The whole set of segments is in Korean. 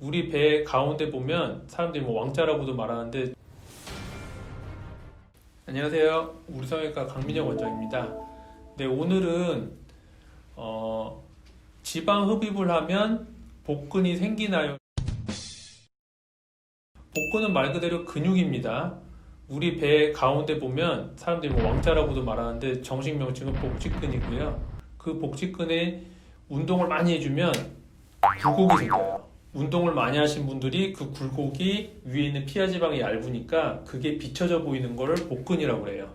우리 배 가운데 보면 사람들이 뭐 왕자라고도 말하는데 안녕하세요. 우리 성형외과 강민혁 원장입니다. 네, 오늘은 어, 지방 흡입을 하면 복근이 생기나요? 복근은 말 그대로 근육입니다. 우리 배 가운데 보면 사람들이 뭐 왕자라고도 말하는데 정식 명칭은 복직근이고요. 그 복직근에 운동을 많이 해주면 굴곡이 생겨요. 운동을 많이 하신 분들이 그 굴곡이 위에 있는 피하 지방이 얇으니까 그게 비춰져 보이는 거를 복근이라고 해요.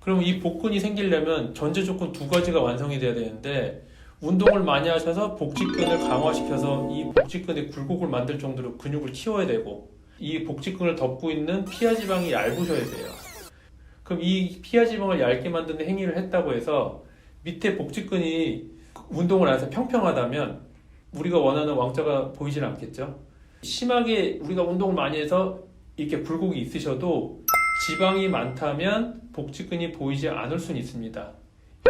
그럼 이 복근이 생기려면 전제 조건 두 가지가 완성이 돼야 되는데 운동을 많이 하셔서 복직근을 강화시켜서 이 복직근의 굴곡을 만들 정도로 근육을 키워야 되고 이 복직근을 덮고 있는 피하 지방이 얇으셔야 돼요. 그럼 이 피하 지방을 얇게 만드는 행위를 했다고 해서 밑에 복직근이 운동을 안 해서 평평하다면 우리가 원하는 왕자가 보이질 않겠죠. 심하게 우리가 운동을 많이 해서 이렇게 굴곡이 있으셔도 지방이 많다면 복직근이 보이지 않을 수는 있습니다.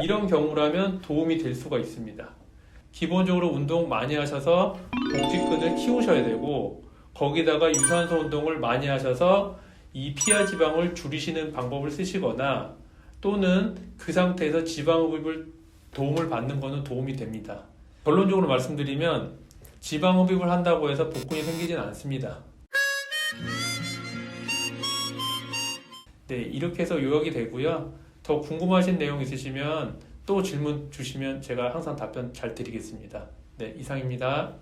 이런 경우라면 도움이 될 수가 있습니다. 기본적으로 운동 많이 하셔서 복직근을 키우셔야 되고 거기다가 유산소 운동을 많이 하셔서 이 피하 지방을 줄이시는 방법을 쓰시거나 또는 그 상태에서 지방 흡입을 도움을 받는 것은 도움이 됩니다. 결론적으로 말씀드리면 지방 흡입을 한다고 해서 복근이 생기진 않습니다. 네, 이렇게 해서 요약이 되고요. 더 궁금하신 내용 있으시면 또 질문 주시면 제가 항상 답변 잘 드리겠습니다. 네, 이상입니다.